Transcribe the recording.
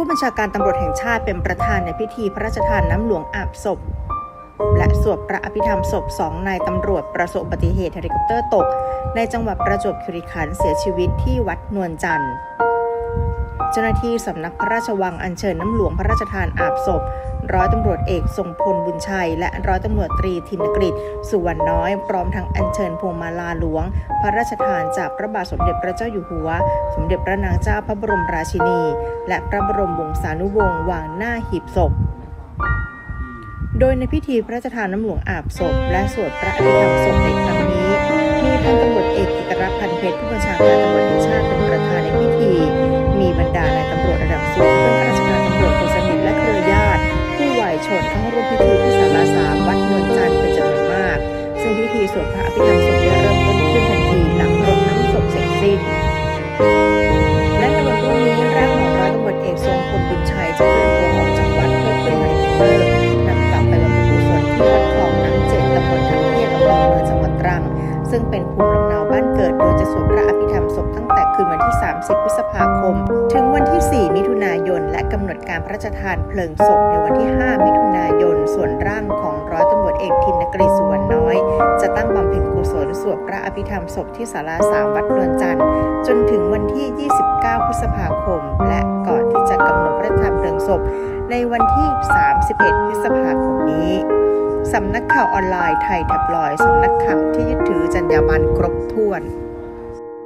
ผู้บัญชาการตำรวจแห่งชาติเป็นประธานในพิธีพระราชทานน้ำหลวงอาบศพ และสวดพระอภิธรรมศพสองนายตำรวจประสบอุบัติเหตุเฮลิคอปเตอร์ตก ในจังหวัดประจวบคีรีขันธ์เสียชีวิตที่วัดนวลจันทร์ เจ้าหน้าที่สำนักพระราชวังอัญเชิญน้ำหลวงพระราชทานอาบศพ ร้อยตำรวจเอกทรงพลบุญชัย และร้อยตำรวจตรีธินกฤษสุวรรณน้อย พร้อมทั้งอัญเชิญพวงมาลาหลวง พระราชทานจากพระบาทสมเด็จพระเจ้าอยู่หัว สมเด็จพระนางเจ้าพระบรมราชินี และพระบรมวงศานุวงศ์วางหน้าหีบศพโดยในพิธีพระราชทานน้ำหลวงอาบศพ และสวดพระอภิธรรมศพในครั้งนี้ มีพันตำรวจเอกกิตรัตน์พันเพชรผู้บัญชาการตำรวจแห่งชาติเป็นประธาน บรรดานายตำรวจระดับสูงเพื่อนข้าราชการตำรวจคนสนิทและเครือญาติ ผู้วัยชนเข้าร่วมพิธีที่ศาลาสามวัดนวลจันทร์เป็นจำนวนมาก ซึ่งพิธีสวดพระอภิธรรมศพได้เริ่มต้นขึ้นทันทีหลังรดน้ำศพเสร็จสิ้นและในวันพรุ่งนี้ร่างของร้อยตำรวจเอกทรงพลบุญชัยจะเคลื่อนตัวออกจากวัดเพื่อขึ้นเฮลิคอปเตอร์นำกลับไปบำเพ็ญกุศลที่วัดคลองน้ำเจ็ดตำบลทับเทียนอำเภอเมืองจังหวัดตรัง ซึ่งเป็นภูมิลำเนา พตั้งแต่คืนวันที่ 30 พฤษภาคม ถึงวันที่ 4 มิถุนายน และกำหนดการพระราชทานเพลิงศพในวันที่ 5 มิถุนายน ส่วนร่างของร้อยตำรวจเอกทินกฤษสุวรรณน้อย จะตั้งบำเพ็ญกุศลสวดพระอภิธรรมศพที่ศาลาสามวัดนวลจันทร์จนถึงวันที่ 29 พฤษภาคม และก่อนที่จะกำหนดพระราชทานเพลิงศพ ในวันที่ 31 พฤษภาคมนี้สำนักข่าวออนไลน์ไทยแท็บลอยสำนักข่าวที่ยึดถือจรรยาบรรณครบถ้วน